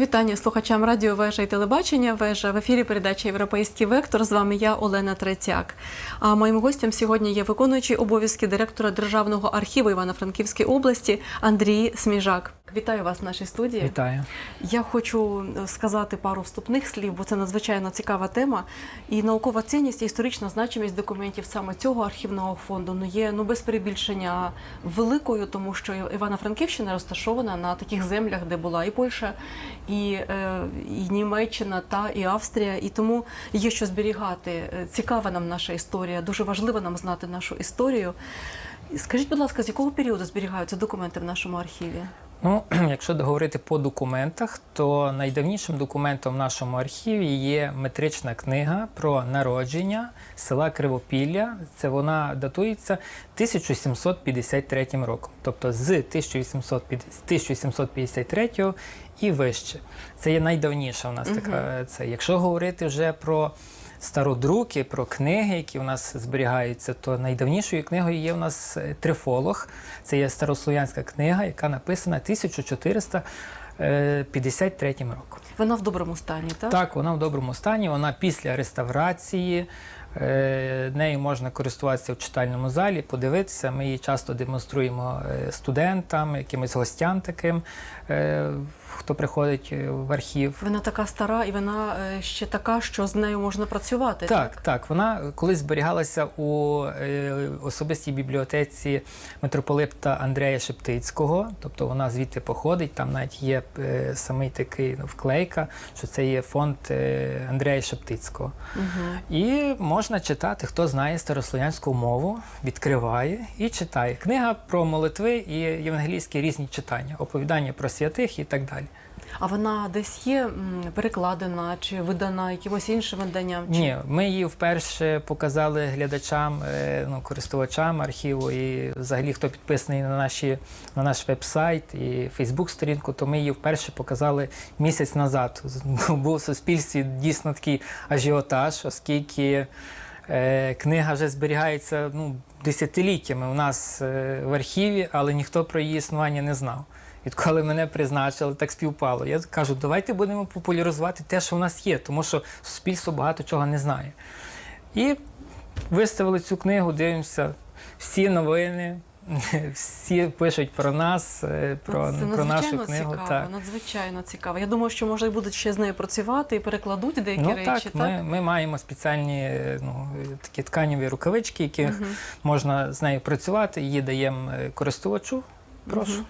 Мої вітання слухачам радіо Вежа і телебачення. Вежа в ефірі передача Європейський вектор. З вами я, Олена Третяк. А моїм гостем сьогодні є виконуючий обов'язки директора Державного архіву Івано-Франківської області Андрій Сміжак. Вітаю вас в нашій студії. Вітаю. Я хочу сказати пару вступних слів, бо це надзвичайно цікава тема. І наукова цінність і історична значимість документів саме цього архівного фонду ну є ну без перебільшення великою, тому що Івано-Франківщина розташована на таких землях, де була і Польща, і, е, і Німеччина, та і Австрія. І тому є що зберігати. Е, Цікава нам наша історія. Дуже важливо нам знати нашу історію. Скажіть, будь ласка, з якого періоду зберігаються документи в нашому архіві? Ну, якщо договорити по документах, то найдавнішим документом в нашому архіві є метрична книга про народження села Кривопілля. Це вона датується 1753 роком, тобто з 1850 з 1753 і вище. Це є найдавніша у нас така. Це якщо говорити вже про стародруки, про книги, які в нас зберігаються, то найдавнішою книгою є у нас е, Трифолог. Це є старослов'янська книга, яка написана 1453 роком. Вона в доброму стані, так? Так, вона в доброму стані, вона після реставрації. Е, Нею можна користуватися в читальному залі, подивитися. Ми її часто демонструємо е, студентам, якимось гостям таким, е, хто приходить в архів. Вона така стара і вона ще така, що з нею можна працювати. Так, так. Вона колись зберігалася у особистій бібліотеці митрополита Андрея Шептицького, тобто вона звідти походить. Там навіть є самий такий ну, вклейка, що це є фонд Андрея Шептицького. Угу. І можна читати, хто знає старослов'янську мову, відкриває і читає. Книга про молитви і євангелійські різні читання, оповідання про святих і так далі. А вона десь є перекладена чи видана якимось іншим виданням? Чи... Ні, ми її вперше показали глядачам, е, ну, користувачам архіву і взагалі хто підписаний на, наші, на наш веб-сайт і Фейсбук-сторінку, то ми її вперше показали місяць назад. Був в суспільстві дійсно такий ажіотаж, оскільки е, книга вже зберігається ну, десятиліттями у нас е, в архіві, але ніхто про її існування не знав. Відколи мене призначили, так співпало. Я кажу, давайте будемо популяризувати те, що в нас є, тому що суспільство багато чого не знає. І виставили цю книгу, дивимося, всі новини, всі пишуть про нас, е, про, це про нашу книгу. Цікаво, Так. надзвичайно цікаво. Я думаю, що може будуть ще з нею працювати і перекладуть деякі Ну речі. так, ми, ми маємо спеціальні ну, такі тканіві рукавички, яких Мгм. можна з нею працювати, її даємо е, користувачу. Прошу.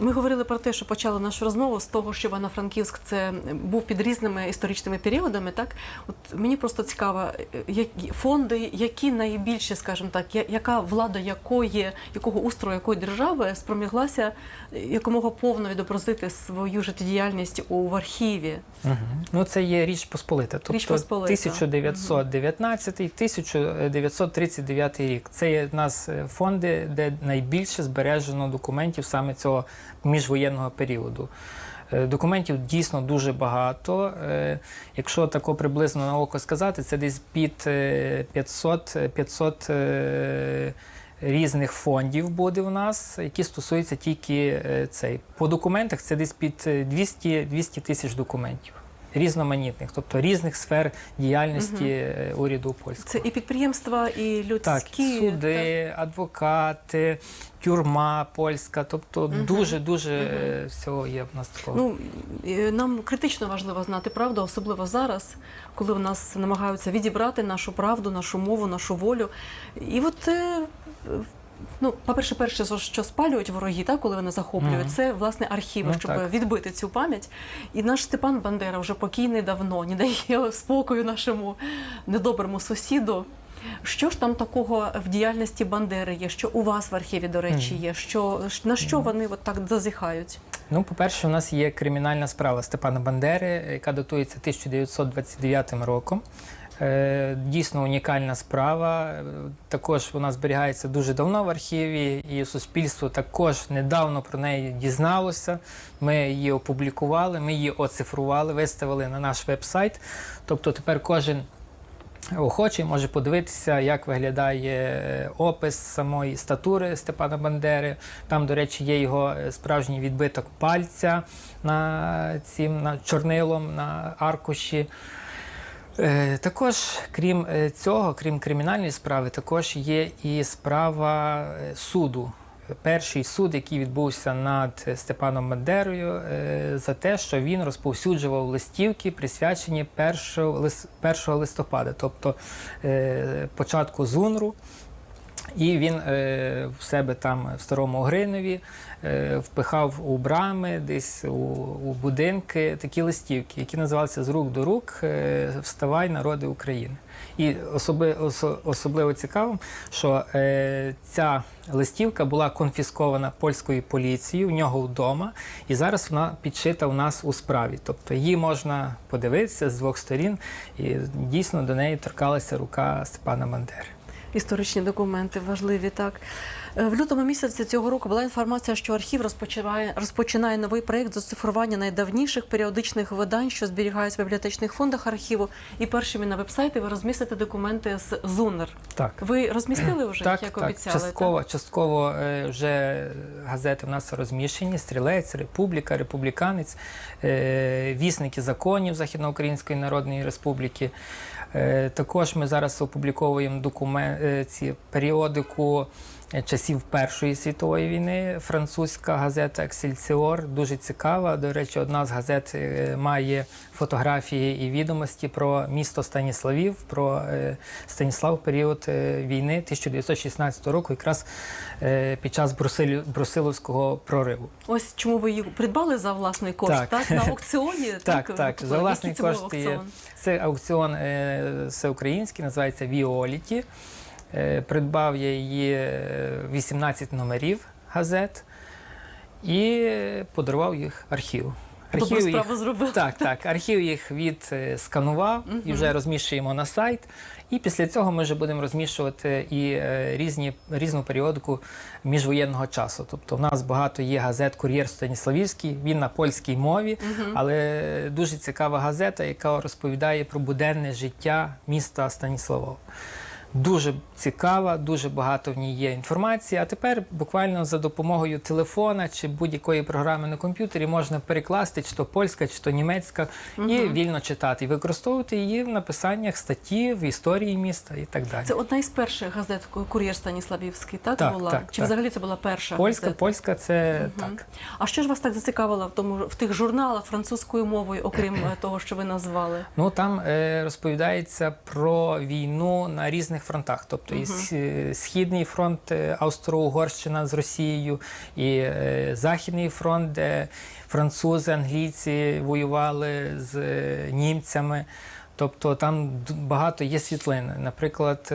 Ми говорили про те, що почали нашу розмову з того, що Івано-Франківськ це був під різними історичними періодами. Так, от мені просто цікаво, е, які фонди, які найбільше, скажімо так, яка влада якої, якого устрою якої держави спроміглася е, якомога повно відобразити свою життєдіяльність у в архіві. Угу. Ну, це є Річ Посполита. Тобто Річ Посполита. 1919-1939 рік. Це є в нас е, фонди, де найбільше збережено документів саме цього міжвоєнного періоду. Е, Документів дійсно дуже багато. Е, Якщо тако приблизно на око сказати, це десь під е, 500, е, 500 е, різних фондів буде у нас, які стосуються тільки цей. По документах це десь під е, 200, 200 тисяч документів. Різноманітних, тобто різних сфер діяльності е, уряду польського. Це і підприємства, і людські Так, суди, адвокати, тюрма польська, тобто дуже дуже е, всього є в нас такого. Ну е, нам критично важливо знати правду, особливо зараз, коли в нас намагаються відібрати нашу правду, нашу мову, нашу волю. І от. Ну, по-перше, перше, що- спалюють вороги, так, коли вони захоплюють, Мгм. це власне архіви, Ну, щоб так. відбити цю пам'ять. І наш Степан Бандера вже покійний давно, не дає спокою нашому недоброму сусіду. Що ж там такого в діяльності Бандери є? Що у вас в архіві, до речі, є? Що на що вони от так зазіхають? Ну, по-перше, у нас є кримінальна справа Степана Бандери, яка датується 1929 роком. Е, Дійсно унікальна справа. Також вона зберігається дуже давно в архіві, і суспільство також недавно про неї дізналося. Ми її опублікували, ми її оцифрували, виставили на наш веб-сайт. Тобто тепер кожен Охочий може подивитися, як виглядає е, опис самої статури Степана Бандери. Там, до речі, є його е, справжній відбиток пальця на цим на чорнилом на аркуші. Е, Також, крім е, цього, крім кримінальної справи, також є і справа е, суду. Перший суд, який відбувся над Степаном Бандерою, е, за те, що він розповсюджував листівки, присвячені 1 листопада, тобто початку ЗУНРу. І він е, в себе там в старому Гринові е, впихав у брами, десь у, у будинки такі листівки, які називалися з рук до рук е, Вставай, народи України. І особи, осо- особливо цікаво, що е, ця листівка була конфіскована польською поліцією в нього вдома, і зараз вона підшита у нас у справі. Тобто її можна подивитися з двох сторін, і дійсно до неї торкалася рука Степана Бандери. Історичні документи важливі, так. Е, В лютому місяці цього року була інформація, що архів розпочинає, розпочинає новий проєкт з оцифрування найдавніших періодичних видань, що зберігаються в бібліотечних фондах архіву. І першими на вебсайті ви розмістите документи з ЗУНР. Так. Ви розмістили вже, Так, як так, обіцяли? частково, частково е, вже газети в нас розміщені: Стрілець, Републіка, Републіканець, е, вісники законів Західноукраїнської Народної Республіки. Е, Також ми зараз опубліковуємо докумен, е, ці періодику часів Першої світової війни. Французька газета Ексельсіор дуже цікава. До речі, одна з газет е, має фотографії і відомості про місто Станіславів, про е, Станіслав період е, війни 1916 року, якраз е, під час Брусиловського прориву. Ось чому ви її придбали за власний кошт, так? Так. На аукціоні? Так, так, Який за власний кошт Це аукціон е, всеукраїнський, називається Віоліті. Е, Придбав я її е, 18 номерів газет і подарував їх архіву. Добру їх, справу зробили. так, так, архів їх відсканував і вже розміщуємо на сайт. І після цього ми вже будемо розміщувати і е, різні, різну періодику міжвоєнного часу. Тобто в нас багато є газет Кур'єр Станіславівський, він на польській мові, але дуже цікава газета, яка розповідає про буденне життя міста Станіславова. Дуже цікава, дуже багато в ній є інформації. А тепер буквально за допомогою телефона чи будь-якої програми на комп'ютері можна перекласти чи то польська, чи то німецька, і вільно читати, і використовувати її в написаннях статті, в історії міста і так далі. Це одна із перших газет «Кур'єр Станіславівський», так, Так, була? так, Чи так. взагалі це була перша Польська, газета? польська це так. А що ж вас так зацікавило в тому в тих журналах французькою мовою, окрім е, того, що ви назвали? Ну там е, розповідається про війну на різних фронтах, тобто і східний фронт е, Австро-Угорщина з Росією, і е, західний фронт, де французи, англійці воювали з е, німцями. Тобто там багато є світлин. Наприклад,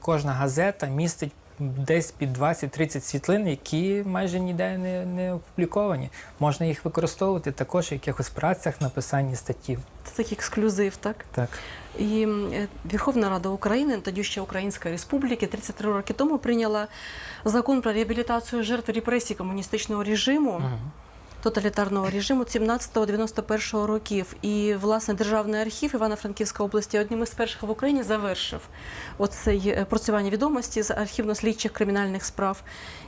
кожна газета містить десь під 20-30 світлин, які майже ніде не, не опубліковані. Можна їх використовувати також в якихось працях, написанні статтів. Це такий ексклюзив, так? Так. І е, Верховна Рада України, тоді ще Української Республіки, 33 роки тому прийняла закон про реабілітацію жертв репресій комуністичного режиму. Тоталітарного режиму 17-91 років. І, власне, Державний архів Івано-Франківської області одним із перших в Україні завершив оцей е, працювання відомості з архівно-слідчих кримінальних справ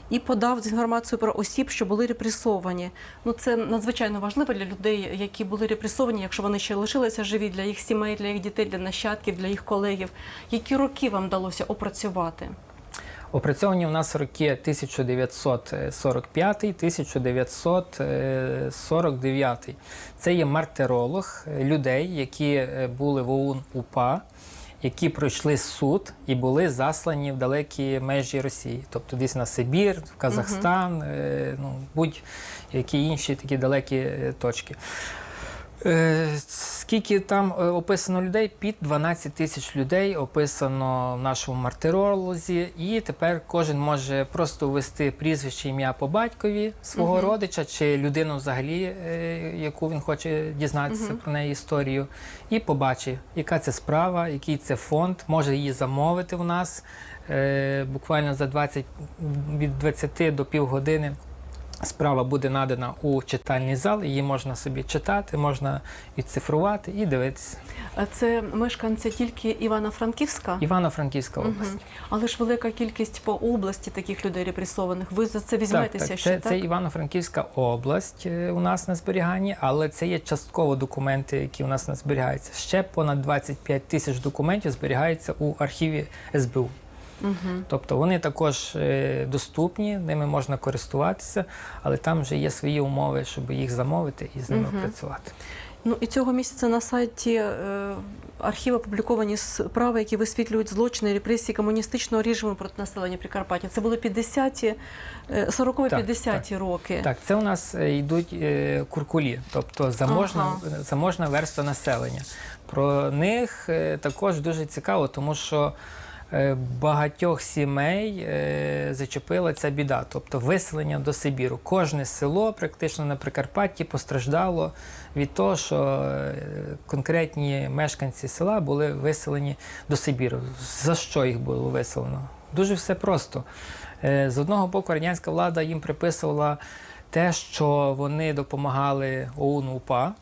і подав інформацію про осіб, що були репресовані. Ну це надзвичайно важливо для людей, які були репресовані, якщо вони ще лишилися живі для їх сімей, для їх дітей, для нащадків, для їх колегів. Які роки вам вдалося опрацювати? Опрацьовані у нас роки 1945-1949. Це є мартиролог людей, які е, були в ОУН УПА, які пройшли суд і були заслані в далекі межі Росії, тобто десь на Сибір, в Казахстан, е, ну, будь-які інші такі далекі е, точки. Е, Скільки там е, описано людей? Під 12 тисяч людей описано в нашому мартиролозі, і тепер кожен може просто ввести прізвище, ім'я по батькові свого Мгм. родича чи людину взагалі, е, яку він хоче дізнатися Мгм. про неї історію, і побачить, яка це справа, який це фонд, може її замовити в нас буквально за 20, від 20 до півгодини. Справа буде надана у читальний зал, її можна собі читати, можна відцифрувати і дивитися. А Це мешканці тільки Івано-Франківська? Івано-Франківська область. Але ж велика кількість по області таких людей репресованих. Ви за це Так, візьметеся так, ще, це, так? це Івано-Франківська область е, у нас на зберіганні, але це є частково документи, які у нас не зберігаються. Ще понад 25 тисяч документів зберігається у архіві СБУ. Мгм. Тобто вони також е, доступні, ними можна користуватися, але там вже є свої умови, щоб їх замовити і з ними Мгм. працювати. Ну і цього місяця на сайті е, архіву опубліковані справи, які висвітлюють злочини репресії комуністичного режиму проти населення Прикарпаття. Це були 50-ті, е, 40-50-ті роки. Так, це у нас е, йдуть е, куркулі, тобто заможна, Ага. заможна верства населення. Про них е, також дуже цікаво, тому що е, багатьох сімей е, зачепила ця біда, тобто виселення до Сибіру. Кожне село практично на Прикарпатті постраждало від того, що е, конкретні мешканці села були виселені до Сибіру. За що їх було виселено? Дуже все просто. Е, З одного боку, радянська влада їм приписувала те, що вони допомагали ОУН УПА,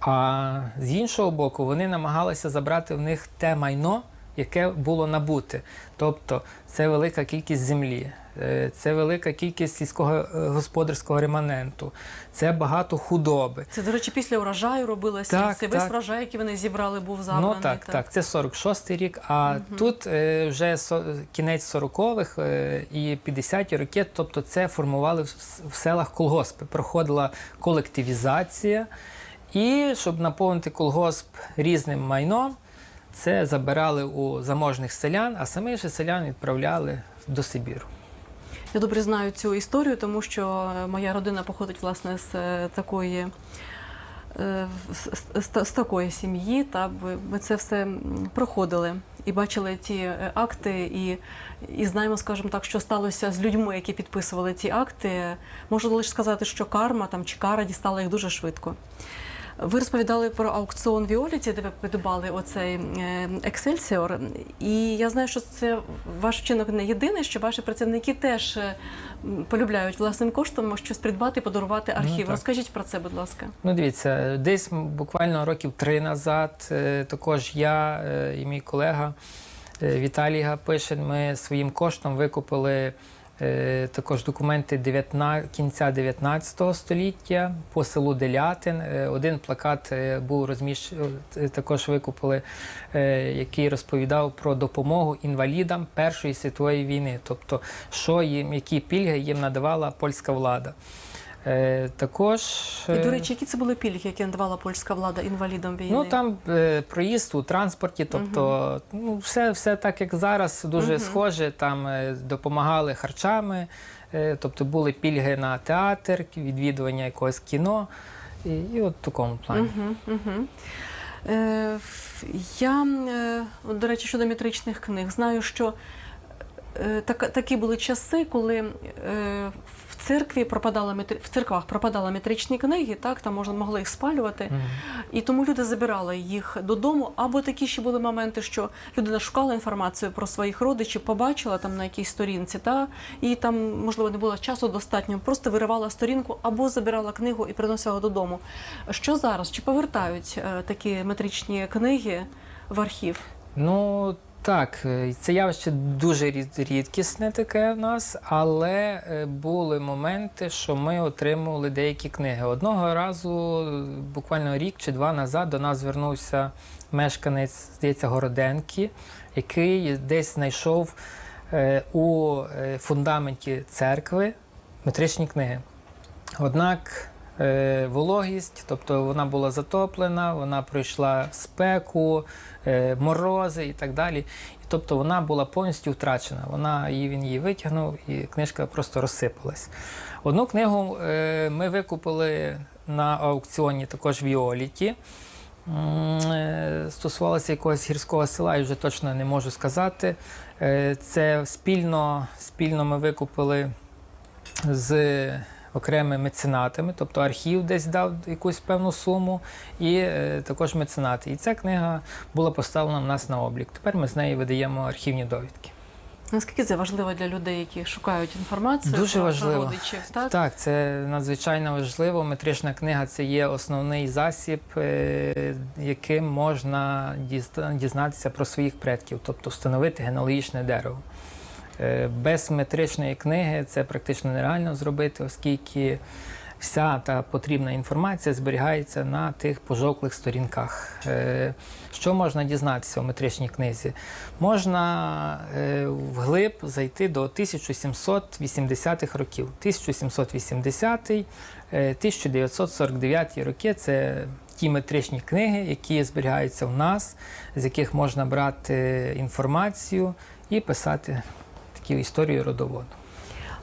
а з іншого боку, вони намагалися забрати в них те майно, яке було набуте. Тобто це велика кількість землі, е, це велика кількість сільського господарського реманенту, це багато худоби. Це, до речі, після урожаю робилося. Так, Це весь врожай, який вони зібрали, був забраний. Ну так, так, це 46-й рік. А тут е, вже со, кінець 40-х е, і 50-ті роки, тобто це формували в, в селах колгоспи. Проходила колективізація. І щоб наповнити колгосп різним майном, це забирали у заможних селян, а самих же селян відправляли до Сибіру. Я добре знаю цю історію, тому що моя родина походить власне з е, такої. е, з- З такої сім'ї, та ми це все проходили і бачили ті е, акти, і, і знаємо, скажімо так, що сталося з людьми, які підписували ці акти. Можу лише сказати, що карма там чи кара дістала їх дуже швидко. Ви розповідали про аукціон Віоліті, де ви придбали оцей Ексельсіор. І я знаю, що це ваш вчинок не єдиний, що ваші працівники теж е, полюбляють власним коштом щось придбати, подарувати архів. так. Розкажіть про це, будь ласка. Ну, дивіться, десь буквально років три назад, е, також я е, і мій колега Віталій Гапишин, ми своїм коштом викупили також документи 19, кінця 19 століття по селу Делятин. Е, Один плакат е, був розміщ... також викупили, е, який розповідав про допомогу інвалідам Першої світової війни, тобто що їм, які пільги їм надавала польська влада. Е, Також І, до е, речі, які це були пільги, які надавала польська влада інвалідам війни? Ну там е, проїзд у транспорті, тобто ну, все, все так, як зараз, дуже Мгм. схоже. Там допомагали харчами, тобто були пільги на театр, відвідування якогось кіно. І, і от в такому плані. Угу, угу. Е, я, до речі, щодо метричних книг, знаю, що так, такі були часи, коли е, в церкві пропадала в церквах пропадали метричні книги, так там можна могли їх спалювати. Мгм. І тому люди забирали їх додому. Або такі ще були моменти, що людина шукала інформацію про своїх родичів, побачила там на якійсь сторінці, та і там, можливо, не було часу достатньо, просто виривала сторінку або забирала книгу і приносила додому. Що зараз? Чи повертають е, такі метричні книги в архів? Ну так, е, це явище дуже рідкісне таке в нас, але е, були моменти, що ми отримували деякі книги. Одного разу, буквально рік чи два назад, до нас звернувся мешканець, здається, Городенки, який десь знайшов е, у фундаменті церкви метричні книги. Однак вологість, тобто вона була затоплена, вона пройшла спеку, е, морози і так далі. Тобто вона була повністю втрачена. Вона її він її витягнув, і книжка просто розсипалась. Одну книгу е, ми викупили на аукціоні також в Іоліті. М, е, Стосувалося якогось гірського села, я вже точно не можу сказати. Е, Це спільно, спільно ми викупили з окремими меценатами, тобто архів десь дав якусь певну суму, і е, також меценати. І ця книга була поставлена в нас на облік. Тепер ми з неї видаємо архівні довідки. Наскільки це важливо для людей, які шукають інформацію Дуже про, важливо. родичів? Так? Так, це надзвичайно важливо. Метрична книга це є основний засіб, е, яким можна дізна- дізнатися про своїх предків, тобто встановити генеалогічне дерево. Е, Без метричної книги це практично нереально зробити, оскільки вся та потрібна інформація зберігається на тих пожовклих сторінках. Е, Що можна дізнатися у метричній книзі? Можна е, вглиб зайти до 1780-х років. 1780 е, 1949 роки це ті метричні книги, які зберігаються в нас, з яких можна брати інформацію і писати таку історію родоводу.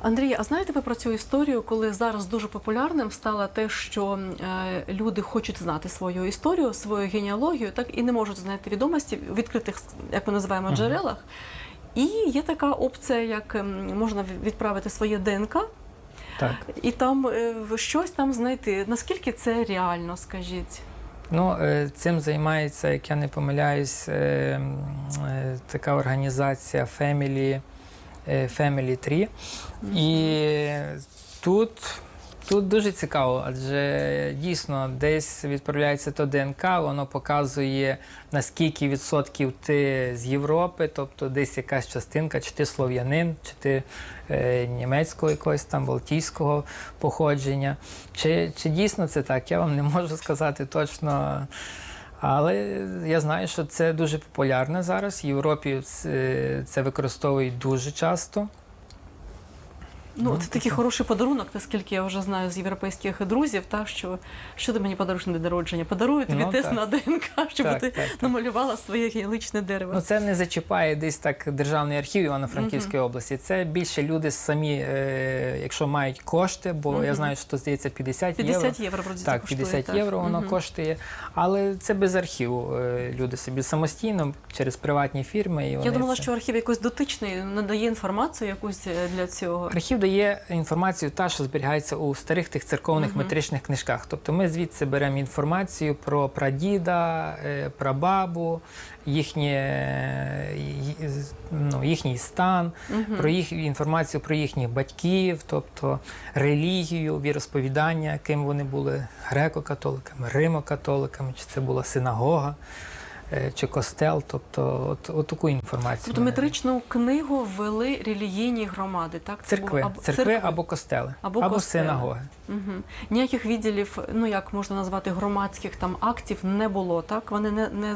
Андрій, а знаєте ви про цю історію, коли зараз дуже популярним стало те, що е, люди хочуть знати свою історію, свою генеалогію, так і не можуть знайти відомості в відкритих, як ми називаємо, джерелах. І є така опція, як ем, можна відправити своє ДНК Так. і там е, щось там знайти. Наскільки це реально, скажіть? Ну, е, цим займається, як я не помиляюсь, така організація Family, Family Tree. І тут, тут дуже цікаво, адже дійсно десь відправляється то ДНК, воно показує наскільки відсотків ти з Європи, тобто десь якась частинка, чи ти слов'янин, чи ти е, німецького якогось там балтійського походження. Чи, чи дійсно це так? Я вам не можу сказати точно. Але я знаю, що це дуже популярно зараз. В Європі це, це використовують дуже часто. Ну, Ну, це такий хороший подарунок, наскільки я вже знаю з європейських друзів, та що, що ти мені подаруєш на день народження? Подарую тобі Ну, тест так. на ДНК, щоб Так, ти так, так. намалювала своє генеалогічне дерево. Ну, це не зачіпає десь так державний архів Івано-Франківської області. Це більше люди самі, е, якщо мають кошти, бо я знаю, що здається 50, євро. 50 євро вроді Так, коштує, 50 так. євро воно Мгм. коштує, але це без архіву. е, Люди собі самостійно через приватні фірми. І Я думала, це- що архів якось дотичний надає інформацію якусь е, для цього. Архів дає інформацію, та, що зберігається у старих тих церковних Мгм. метричних книжках. Тобто ми звідси беремо інформацію про прадіда, е, прабабу, їхнє, ну, їхній стан, Мгм. про їх інформацію про їхніх батьків, тобто релігію, віросповідання, ким вони були греко-католиками, римо-католиками, чи це була синагога. Е, Чи костел, тобто от, от таку інформацію. Тобто метричну книгу ввели релігійні громади, так? Це Церкви, або- церкви або костели, Або або, костели. синагоги. Мгм. Ніяких відділів, ну як можна назвати, громадських там актів не було, так? Вони не, не,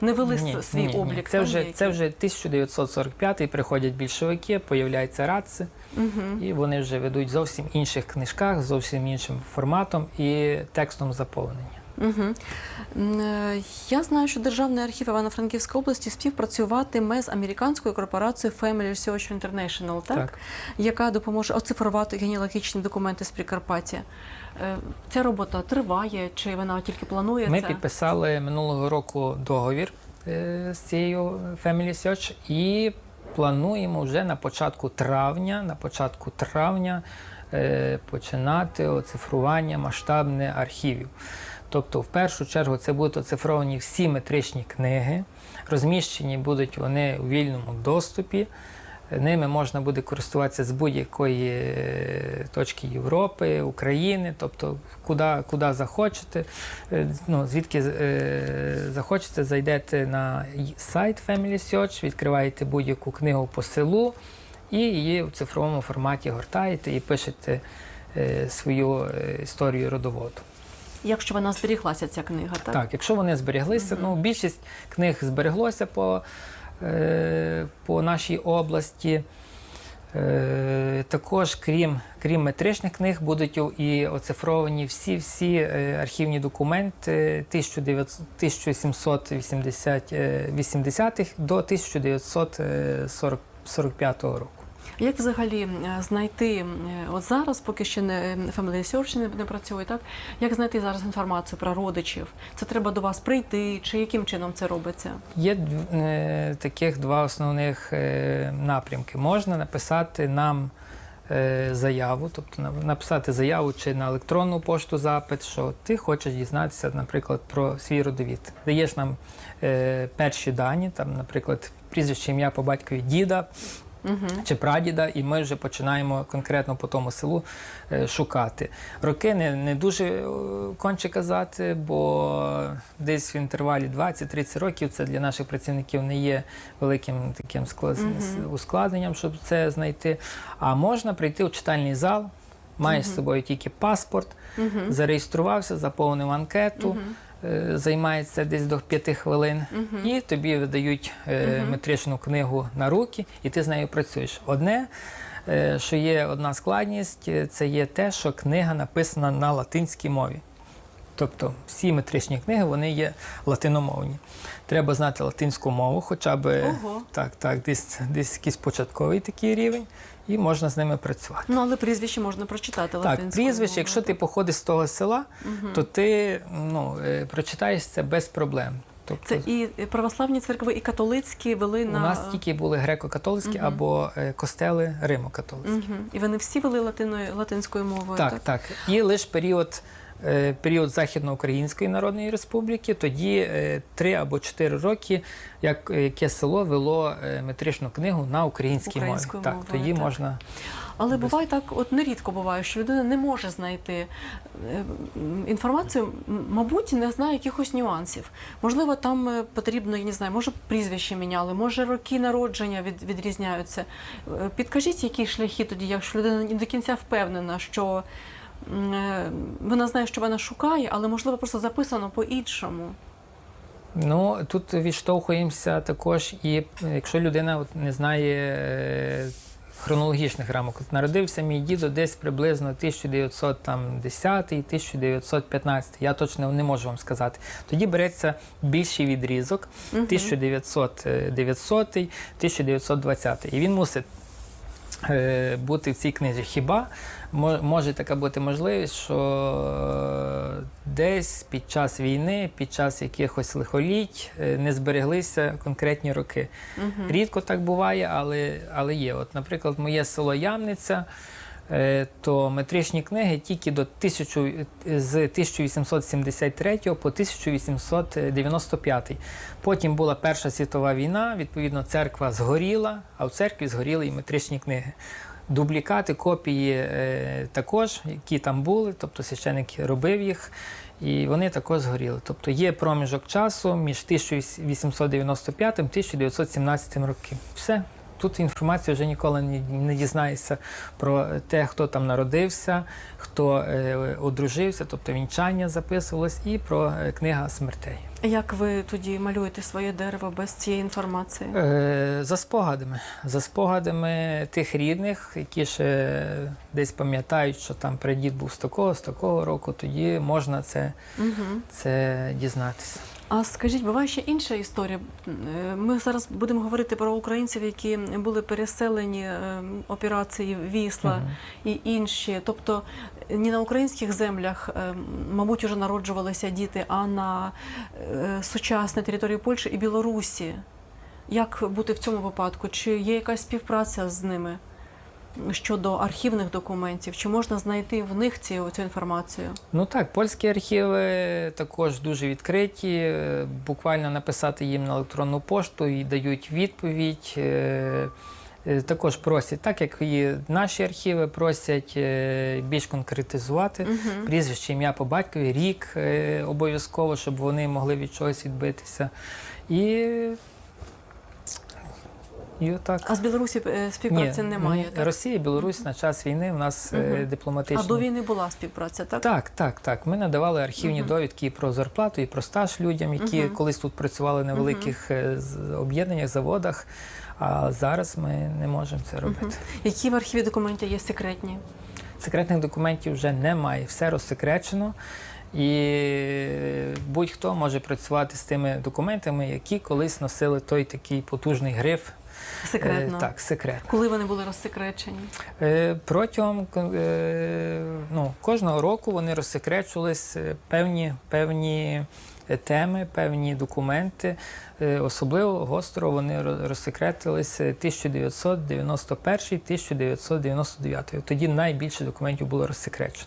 не вели с- свій облік. Це там вже, це вже 1945-й, приходять більшовики, появляються раци, Мгм. і вони вже ведуть зовсім інших книжках, зовсім іншим форматом і текстом заповнення. Угу. Я знаю, що Державний архів Івано-Франківської області співпрацюватиме з американською корпорацією Family Research International, так? Так. яка допоможе оцифрувати генеалогічні документи з Прикарпаття. Е, Ця робота триває, чи вона тільки планується? Ми підписали минулого року договір е, з цією Family Search і плануємо вже на початку травня, на початку травня починати оцифрування масштабне архівів. Тобто, в першу чергу, це будуть оцифровані всі метричні книги, розміщені будуть вони у вільному доступі. Ними можна буде користуватися з будь-якої е, точки Європи, України, тобто куди, куди захочете. Е, Ну, звідки е, захочете, зайдете на сайт Family Search, відкриваєте будь-яку книгу по селу і її в цифровому форматі гортаєте і пишете свою історію родоводу. Якщо вона зберіглася, ця книга, так? Так, якщо вони зберіглися, Мгм. ну більшість книг збереглося по, е, по нашій області. Е, також, крім, крім метричних книг, будуть і оцифровані всі-всі е, архівні документи 1780-х до 1945 року. Як взагалі знайти от зараз, поки ще не Family Research не, не працює, так? Як знайти зараз інформацію про родичів? Це треба до вас прийти, чи яким чином це робиться? Є е, таких два основних е, напрямки. Можна написати нам е, заяву, тобто на- написати заяву чи на електронну пошту запит, що ти хочеш дізнатися, наприклад, про свій родовід. Даєш нам е, перші дані, там, наприклад, прізвище ім'я по батькові діда, чи прадіда, і ми вже починаємо конкретно по тому селу е, шукати. Роки не, не дуже е, конче казати, бо десь в інтервалі 20-30 років це для наших працівників не є великим таким склад... ускладненням, щоб це знайти. А можна прийти у читальний зал. Маєш з собою тільки паспорт, зареєструвався, заповнив анкету, е, займається десь до 5 хвилин, і тобі видають е, метричну книгу на руки, і ти з нею працюєш. Одне, е, що є одна складність, е, це є те, що книга написана на латинській мові. Тобто всі метричні книги вони є латиномовні. Треба знати латинську мову, хоча б Ого. так, так, десь, десь якийсь початковий такий рівень, і можна з ними працювати. Ну, але прізвище можна прочитати Так, прізвище, якщо ти походиш з того села, то ти ну, е, прочитаєш це без проблем. Тобто Це і православні церкви, і католицькі вели у на нас тільки були греко-католицькі або е, костели Римо-католицькі. Угу. І вони всі вели латиною, латинською мовою. Так, так. І лише період, період Західноукраїнської Народної Республіки, тоді е, три або чотири роки, як е, яке село вело е, метричну книгу на українській мові. Українською Так, тоді так. можна. Але буває так, от нерідко буває, що людина не може знайти е, інформацію, мабуть, не знає якихось нюансів. Можливо, там е, потрібно, я не знаю, може прізвище міняли, може роки народження від, відрізняються. Е, Підкажіть, які шляхи тоді, якщо людина не до кінця впевнена, що е, вона знає, що вона шукає, але можливо просто записано по-іншому. Ну тут відштовхуємося також, і е, якщо людина от не знає е, хронологічних рамок, от народився мій дідо десь приблизно 1910-1915, я точно не можу вам сказати. Тоді береться більший відрізок 1900-1920, і він мусить е, бути в цій книзі. Хіба може така бути можливість, що е, десь під час війни, під час якихось лихоліть е, не збереглися конкретні роки. Рідко так буває, але, але є. От, наприклад, моє село Ямниця. е, То метричні книги тільки до 1000, з 1873 по 1895. Потім була Перша світова війна, відповідно, церква згоріла, а в церкві згоріли і метричні книги. Дублікати, копії е, також, які там були, тобто священик робив їх, і вони також згоріли. Тобто є проміжок часу між 1895 і 1917 років. Все. Тут інформація вже ніколи не, дізнається про те, хто там народився, хто е, одружився, тобто вінчання записувалось, і про е, книга смертей. Як ви тоді малюєте своє дерево без цієї інформації? Е, за спогадами. За спогадами тих рідних, які ще десь пам'ятають, що там прадід був з такого, з такого року, тоді можна це, Угу. це дізнатися. А скажіть, буває ще інша історія. Е, Ми зараз будемо говорити про українців, які були переселені е, операції Вісла Мгм. і інші. Тобто е, не на українських землях, мабуть, вже народжувалися діти, а на сучасній території Польщі і Білорусі. Як бути в цьому випадку? Чи є якась співпраця з ними щодо архівних документів? Чи можна знайти в них цю, цю інформацію? Ну так, польські архіви також дуже відкриті. Буквально написати їм на електронну пошту і дають відповідь. Е, е, Також просять, так як і наші архіви, просять е, більш конкретизувати Угу. прізвище, ім'я по батькові, рік обов'язково, щоб вони могли від чогось відбитися. І, і отак. А з Білорусі е, співпраці немає. ну, так? Росія і Білорусь на час війни в нас Мгм. дипломатичні. А до війни була співпраця, так? Так, так, так. Ми надавали архівні Мгм. довідки і про зарплату, і про стаж людям, які Мгм. колись тут працювали на великих з- об'єднаннях, заводах. А зараз ми не можемо це робити. Мгм. Які в архіві документи є секретні? Секретних документів вже немає, все розсекречено. І будь-хто може працювати з тими документами, які колись носили той такий потужний гриф. Е, Секретно. так, секретно. Коли вони були розсекречені? Е, Протягом е, ну, кожного року вони розсекречувались е, певні, певні е, теми, певні документи. Е, Особливо гостро вони ро- розсекретились 1991-1999. Тоді найбільше документів було розсекречено.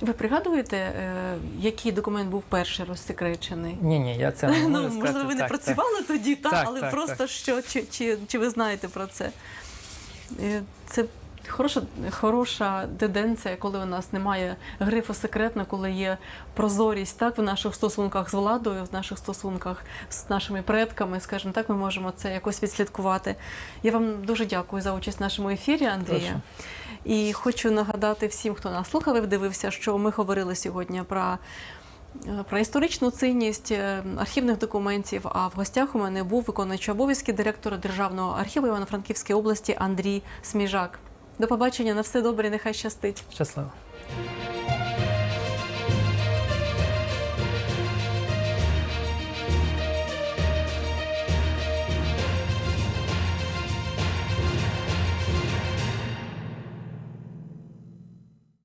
Ви пригадуєте, е, який документ був перший розсекречений? Ні, ні, я це не можу Ну, сказати. можливо, ви не Так, так. працювали тоді, та, Так, але так, просто так. що, чи, чи, чи ви знаєте про це? Е, Це хороша, хороша тенденція, коли у нас немає грифу секретно, коли є прозорість так, в наших стосунках з владою, в наших стосунках з нашими предками, скажімо так, ми можемо це якось відслідкувати. Я вам дуже дякую за участь в нашому ефірі, Андрія. Прошу. І хочу нагадати всім, хто нас слухав і дивився, що ми говорили сьогодні про. е, Про історичну цінність е, архівних документів. А в гостях у мене був виконуючий обов'язки директора Державного архіву Івано-Франківської області Андрій Сміжак. До побачення, на все добре, нехай щастить. Щасливо.